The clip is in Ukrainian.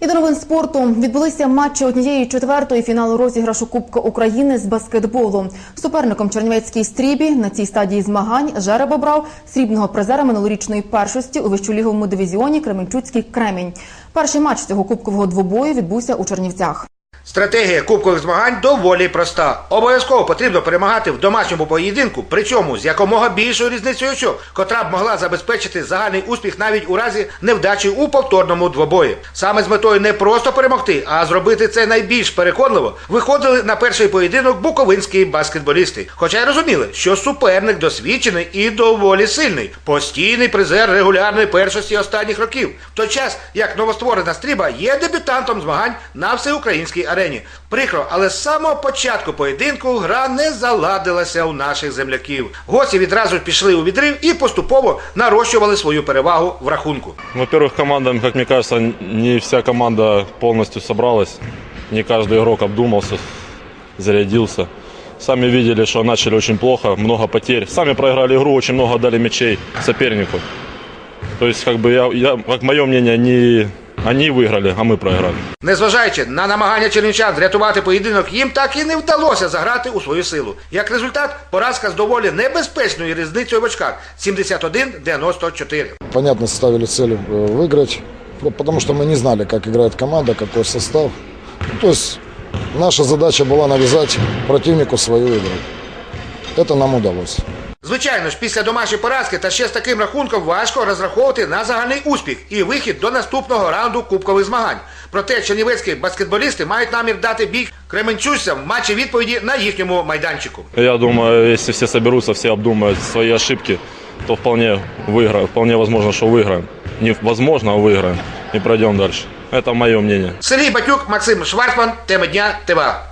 І до новин спорту відбулися матчі однієї четвертої фіналу розіграшу Кубка України з баскетболу. Суперником Чернівецькій стрібі на цій стадії змагань жереб обрав срібного призера минулорічної першості у вищоліговому дивізіоні Кременчуцький Кремінь. Перший матч цього кубкового двобою відбувся у Чернівцях. Стратегія кубкових змагань доволі проста. Обов'язково потрібно перемагати в домашньому поєдинку, причому з якомога більшою різницею очок, котра б могла забезпечити загальний успіх навіть у разі невдачі у повторному двобої. Саме з метою не просто перемогти, а зробити це найбільш переконливо, виходили на перший поєдинок буковинські баскетболісти. Хоча й розуміли, що суперник досвідчений і доволі сильний, постійний призер регулярної першості останніх років. В той час як новостворена стріба є дебютантом змагань на всеукраїнській арені Прикро, але з самого початку поєдинку гра не заладилася у наших земляків. Гості відразу пішли у відрив і поступово нарощували свою перевагу в рахунку. Во-первых, команда, как мне кажется, не вся команда полностью собралась. Не каждый игрок обдумался, зарядился. Сами видели, что начали очень плохо, много потерь. Сами проиграли игру, очень много дали мячей сопернику. То есть, как бы я, я как мое мнение, не они выиграли, а мы проиграли. Незважаючи на намагання чернівчан врятувати поєдинок, їм так і не вдалося заграти у свою силу. Як результат, поразка з доволі небезпечною різницею в очках 71-94. Понятно, ставили цель э, выиграть, ну, потому что мы не знали, как играет команда, какой состав. Ну, То есть наша задача была навязать противнику свою игру. Это нам удалось. Звичайно ж, після домашньої поразки та ще з таким рахунком важко розраховувати на загальний успіх і вихід до наступного раунду кубкових змагань. Проте чернівецькі баскетболісти мають намір дати бій кременчуцям в матчі відповіді на їхньому майданчику. Я думаю, если все соберутся, все обдумают свои ошибки, то вполне выиграем. Вполне возможно, что выиграем. Не возможно, а выиграем. И пройдем дальше. Это мое мнение. Сергій Батюк, Максим Шварцман, теми дня ТВА.